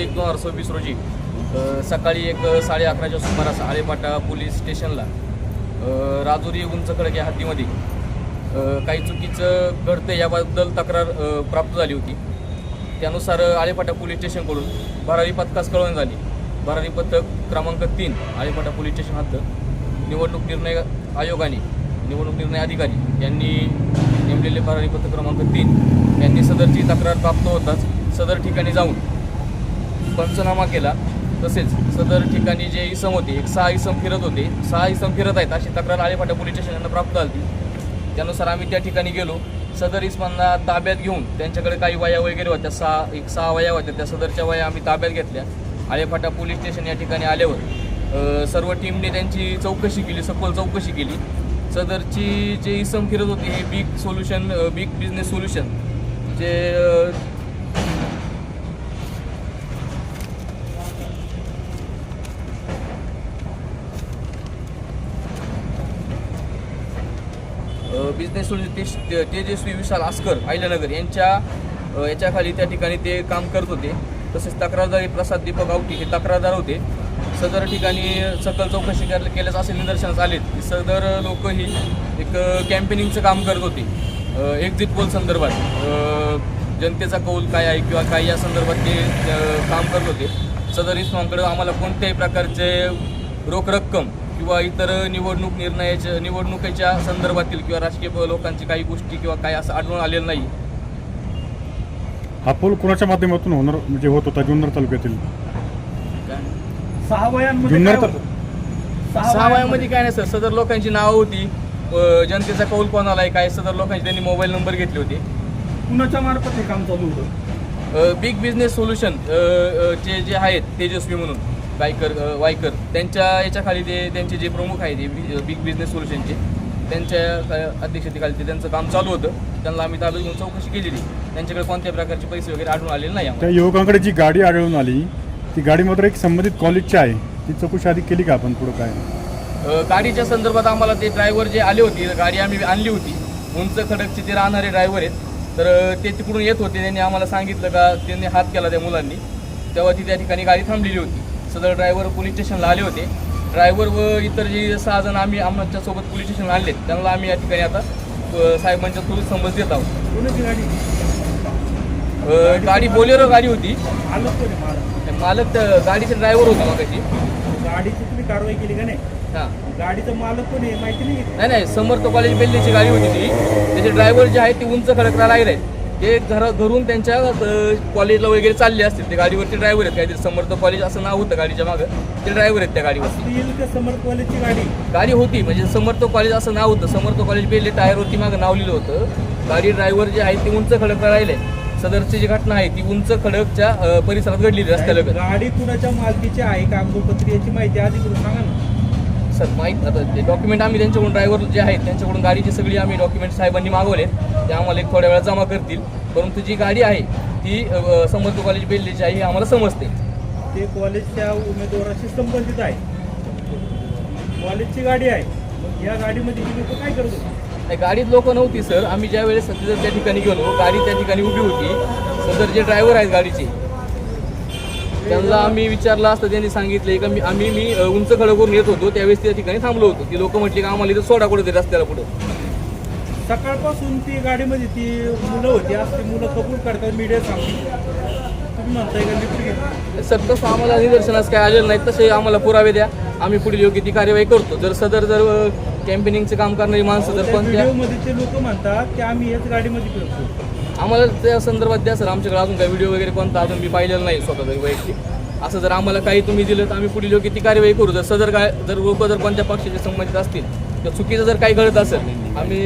एक दोन हजार सव्वीस रोजी सकाळी एक साडे अकराच्या सुमारास आळेपाटा पोलीस स्टेशनला राजुरी उंच खडक या हद्दीमध्ये काही चुकीचं घडतं याबद्दल तक्रार प्राप्त झाली होती. त्यानुसार आळेपाटा पोलीस स्टेशनकडून भरारी पथकास कळवण झाली. भरारी पथक क्रमांक तीन आळेपाटा पोलीस स्टेशन हद्द निवडणूक निर्णय आयोगाने निवडणूक निर्णय अधिकारी यांनी नेमलेले भरारी पथक क्रमांक तीन यांनी सदरची तक्रार प्राप्त होताच सदर ठिकाणी जाऊन पंचनामा केला. तसेच सदर ठिकाणी जे इसम होते एक सहा इसम फिरत होते. सहा इसम फिरत आहेत अशी तक्रार आळेफाटा पोलीस स्टेशनला प्राप्त झाली. त्यानुसार आम्ही त्या ठिकाणी गेलो. सदर इसमांना ताब्यात घेऊन त्यांच्याकडे काही वया वगैरे होत्या सहा एक सहा वया होत्या. त्या सदरच्या वया आम्ही ताब्यात घेतल्या. आळेफाटा पोलीस स्टेशन या ठिकाणी आल्यावर सर्व टीमने त्यांची चौकशी केली सखोल चौकशी केली. सदरची जे इसम फिरत होते हे big solution big business solution जे बिझनेस ते तेजस्वी विशाल आस्कर आयल्यानगर यांच्या याच्याखाली त्या ठिकाणी ते काम करत होते. तसेच तक्रारदारी प्रसाद दीपक आवटी हे तक्रारदार होते. सदर ठिकाणी सकल चौकशी कर केल्यास असे निदर्शनास आले की सदर लोक ही एक कॅम्पेनिंगचं काम करत होते. एक्झिट पोल संदर्भात जनतेचा कौल काय आहे किंवा काय या संदर्भात ते काम करत होते. सदर इस्मामकडे आम्हाला कोणत्याही प्रकारचे रोख रक्कम किंवा इतर निवडणूक निर्णयाच्या निवडणुकीच्या संदर्भातील किंवा राजकीय लोकांची काही गोष्टी किंवा काय असं आढळून आलेलं नाही. हा पूल कोणाच्या माध्यमातून होणार म्हणजे होत होता जुन्नर तालुक्यातील? सहा वयांमध्ये जुन्नर काय? सहा वयामध्ये काय नाही सर. सदर लोकांची नावं होती. अ, जनतेचा कौल कोणाला आहे काय सदर लोकांचे त्यांनी मोबाईल नंबर घेतले होते. कुणाच्या मार्फत हे काम चालू होतं? बिग बिझनेस सोल्युशन जे जे आहेत तेजस्वी म्हणून. वायकर अ, वायकर. त्यांच्या याच्याखाली ते त्यांचे जे प्रमुख आहेत बिग बिझनेस सोल्युशनचे त्यांच्या अध्यक्षतेखाली ते त्यांचं काम चालू होतं. त्यांना आम्ही ताब्यात घेऊन चौकशी केलेली. त्यांच्याकडे कोणत्या प्रकारचे पैसे वगैरे आढळून आलेले नाही. त्या युवकांकडे जी गाडी आढळून आली ती गाडी मात्र एक संबंधित कॉलेजची आहे. ती चौकशी आधी केली का आपण पुढं काय? गाडीच्या संदर्भात आम्हाला ते ड्रायव्हर जे आले होते गाडी आम्ही आणली होती. उंच खडकचे ते राहणारे ड्रायव्हर आहेत. तर ते तिकडून येत होते. त्यांनी आम्हाला सांगितलं का त्यांनी हात केला त्या मुलांनी. तेव्हा ती त्या ठिकाणी गाडी थांबलेली होती. सदर ड्रायव्हर पोलीस स्टेशनला आले होते. ड्रायव्हर व इतर जे सहा जण आम्ही आमच्यासोबत पोलीस स्टेशनला आणलेत. त्यांना आम्ही या ठिकाणी आता साहेबांच्या थ्रू समज देत आहोत. कोणाची गाडी? अ, गाडी बोलेरो गाडी होती. आलं कोणी मालक. गाडीचे ड्रायव्हर होते मगाशी. गाडीची तुम्ही कारवाई केली का नाही? हां. गाडीचं मालक कोण आहे माहिती नाही नाही नाही समर्थ कॉलेज बेल्लीची गाडी होती ती. त्याचे ड्रायव्हर जे आहेत ते उंच खडकला राहिले ते घर घरून त्यांच्या कॉलेजला वगैरे चालले असतील. ते गाडीवरती ड्रायव्हर आहेत. काहीतरी समर्थ कॉलेज असं नाव होतं गाडीच्या मागं. ते ड्रायव्हर आहेत त्या का समर्थ कॉलेजची गाडी? गाडी होती. म्हणजे समर्थ कॉलेज असं नाव होतं. समर्थ कॉलेज बेल्ली टायरवरती मागं नाव लिहिलं होतं. गाडी ड्रायव्हर जे आहेत ते उंच खडकला राहिले सदरची जी घटना आहे ती उंच खडकच्या परिसरात घडलेली रस्त्याला गाडी कुणाच्या मालकीची आहे कागदोपत्री याची माहिती आधी करून सांगा ना. सर माहीत आता ते डॉक्युमेंट आम्ही त्यांच्याकडून ड्रायव्हर जे आहेत त्यांच्याकडून गाडीची सगळी आम्ही डॉक्युमेंट साहेबांनी मागवले ते आम्हाला एक थोड्या वेळा जमा करतील. परंतु जी गाडी आहे ती समर्थ कॉलेज बेल्लीची आहे हे आम्हाला समजते. ते कॉलेजच्या उमेदवाराशी संबंधित आहे. कॉलेजची गाडी आहे. या गाडीमध्ये लोक काय करत नाही गाडीत लोक नव्हती सर. आम्ही ज्या वेळेस तिथं त्या ठिकाणी गेलो गाडी त्या ठिकाणी उभी होती. सदर जे ड्रायव्हर आहेत गाडीचे त्यांना आम्ही विचारलं असतं त्यांनी सांगितले का मी आम्ही मी उंच खडकवरून येत होतो त्यावेळेस त्या ठिकाणी थांबलो होतो. ती लोक म्हटली का आम्हाला इथं सोडा कुठे रस्त्याला पुढं? सकाळपासून ती गाडीमध्ये ती मुलं होती. आज ती मुलं कबूल करतात मीडिया सांगते तुम्ही म्हणताय का लिफ्ट घेतली सर तसं आम्हाला निदर्शनास काय आलेलं नाही. तसे आम्हाला पुरावे द्या. आम्ही पुढील योग्य ती कार्यवाही करतो. जर सदर जर कॅम्पेनिंगचं काम करणारी माणसं जर पण त्या व्हिडिओमध्ये ते लोक म्हणतात की आम्ही याच गाडीमध्ये फिरतो आम्हाला त्या संदर्भात द्या सर आमच्याकडे अजून काही व्हिडिओ वगैरे कोणता अजून मी पाहिलेला नाही स्वतः वैयक्तिक. असं जर आम्हाला काही तुम्ही दिलं तर आम्ही पुढील योग्य ती कार्यवाही करू. जर सदर काय जर लोक जर कोणत्या पक्षाचे संबंधित असतील तर चुकीचं जर काही घडत असेल आम्ही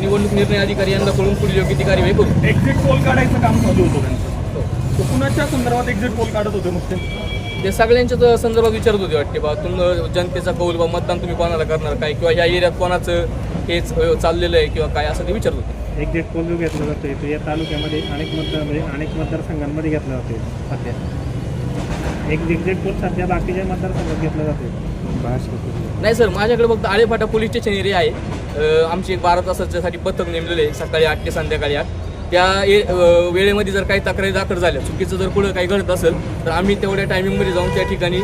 निवडणूक निर्णय अधिकारी यांना कळून पुढील योग्य ती कार्यवाही करू. एक्झिट पोल काढायचं काम चालू होतं त्यांचं. कुणाच्या संदर्भात एक्झिट पोल काढत होते मग ते ते सगळ्यांच्या तर संदर्भात विचारत होते वाटते बा तुम जनतेचा कौल बा मतदान तुम्ही कोणाला करणार काय? किंवा या एरियात कोणाचं हेच चाललेलं आहे किंवा काय असं ते विचारत होते. एक्झिट पोल जो घेतला जातोय? तो या तालुक्यामध्ये अनेक मतदार म्हणजे अनेक मतदारसंघांमध्ये घेतला जातोय. सध्या. एक एक्झिट पोल सध्या बाकीच्या मतदारसंघात घेतला जातोय? नाही सर माझ्याकडे फक्त आळेफाटा पोलीस स्टेशन एरिया आहे. आमची एक बारा तासाच्यासाठी पथक नेमलेले आहे सकाळी आठ ते संध्याकाळी आठ. त्या वेळेमध्ये जर काही तक्रारी दाखल झाल्या चुकीचं जर पुढं काही घडत असेल तर आम्ही तेवढ्या टायमिंगमध्ये जाऊन त्या ठिकाणी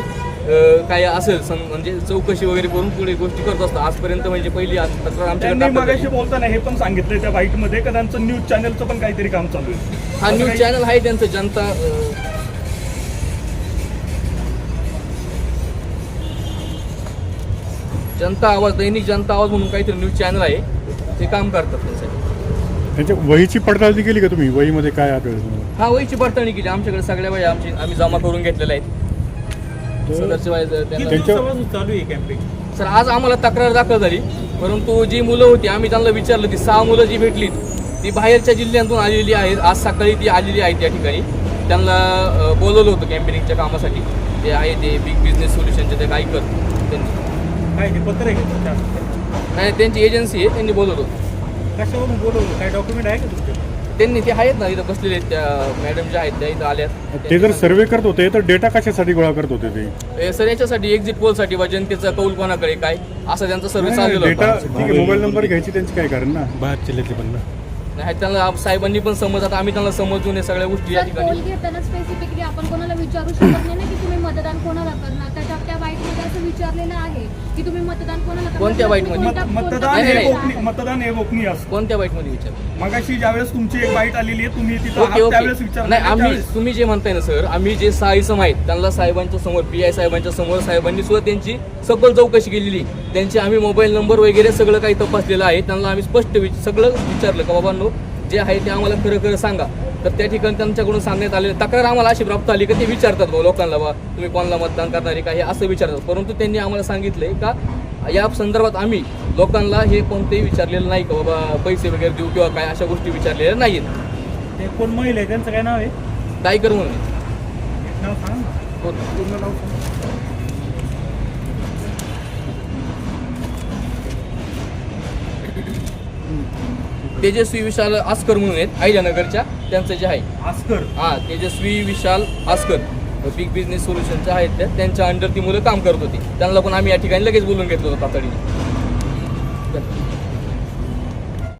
काय असेल म्हणजे चौकशी वगैरे करून पुढे गोष्टी करत असतो. आजपर्यंत म्हणजे पहिली तक्रार आमच्याकडे मागाशी. बोलताना हे पण सांगितलंय त्या बाईटमध्ये का त्यांचं न्यूज चॅनलचं पण काहीतरी काम चालू आहे? हा न्यूज चॅनल आहे त्यांचं जनता जनता आवाज दैनिक जनता आवाज म्हणून काहीतरी न्यूज चॅनल आहे. ते काम करतात त्यांच्यासाठी त्यांच्या वहीची पडताळणी केली का तुम्ही? वहीमध्ये काय आढळलं हा वयची पडताळणी केली. आमच्याकडे सगळ्या वया आमची आम्ही जमा करून घेतलेल्या आहेत. त्यांना चालू आहे सर आज आम्हाला तक्रार दाखल झाली. परंतु जी मुलं होती आम्ही त्यांना विचारलं ती सहा मुलं जी भेटली ती बाहेरच्या जिल्ह्यातून आलेली आहेत. आज सकाळी ती आलेली आहेत त्या ठिकाणी. त्यांना अ, बोलवलं होतं कॅम्पेनिंगच्या कामासाठी. ते आहे ते बिग बिझनेस सोल्युशनचे ते काही करत त्यांची काय ते पत्र आहे का तुमच्या? नाही त्यांची एजन्सी आहे त्यांनी बोलवलं होतं. कशावरून बोलवलं? काय डॉक्युमेंट आहे का तुमचे त्यांनी ते आहेत ना इथं बसलेले आहेत त्या मॅडम ज्या आहेत त्या इथं आल्यात. ते जर सर्वे करत होते तर डेटा कशासाठी गोळा करत होते ते? सर याच्यासाठी एक्झिट पोलसाठी बा जनतेचा कौल कोणाकडे काय? असं त्यांचं सर्व्हिस चाललेलं डेटा होतं. ठीक आहे मोबाईल नंबर घ्यायची त्यांची काय कारण ना? बाहेर जिल्ह्यातले पण ना. नाही त्यांना आप- साहेबांनी पण समजतात आम्ही त्यांना समजून हे सगळ्या गोष्टी या सर ठिकाणी. पोल घेताना स्पेसिफिकली आपण कोणाला विचारू शकत नाही ना की तुम्ही मतदान कोणाला करणार? त्याच्या त्या बाईटमध्ये असं विचारलेलं आहे की तुम्ही मतदान कोणाला करणार? कोणत्या तुम्ही बाईटमध्ये? मत- कोणत्या मतदान हे नाही. गोपनीय मतदान हे गोपनीय असतं. कोणत्या बाईटमध्ये विचार मगाशी ज्यावेळेस तुमची एक बाईट आलेली आहे तुम्ही तिथं ओके आहात त्यावेळेस ओके विचारलं नाही आम्ही त्यावेळेस. तुम्ही जे म्हणताय ना सर आम्ही जे सहा इसम आहेत त्यांना साहेबांच्या समोर पी आय साहेबांच्या समोर साहेबांनी सुद्धा त्यांची सखोल चौकशी केलेली. त्यांचे आम्ही मोबाईल नंबर वगैरे सगळं काही तपासलेलं आहे त्यांना आम्ही स्पष्ट विच सगळं विचारलं का बाबांनो जे आहे ते आम्हाला खरं खरं सांगा. तर त्या ठिकाणी त्यांच्याकडून सांगण्यात आले तक्रार आम्हाला अशी प्राप्त आली की ते विचारतात बा लोकांना बा तुम्ही कोणाला मतदान करणारे का? हे असं विचारतात. परंतु त्यांनी आम्हाला सांगितलंय का या संदर्भात आम्ही लोकांना हे कोणतेही विचारलेलं नाही का बाबा पैसे वगैरे देऊ किंवा काय अशा गोष्टी विचारलेल्या नाहीत ते कोण महिला आहे? त्यांचं काय नाव आहे? काय कर म्हणून नाव सांग. तेजस्वी विशाल आस्कर म्हणून आहेत अहिल्यानगरच्या त्यांचं जे आहे. आस्कर? हा तेजस्वी विशाल आस्कर. बिग बिझनेस सोल्युशनच्या आहेत त्या त्यांच्या अंडर ती मुलं काम करत होती. त्यांना पण आम्ही या ठिकाणी लगेच बोलून घेतलं होतं तातडीने.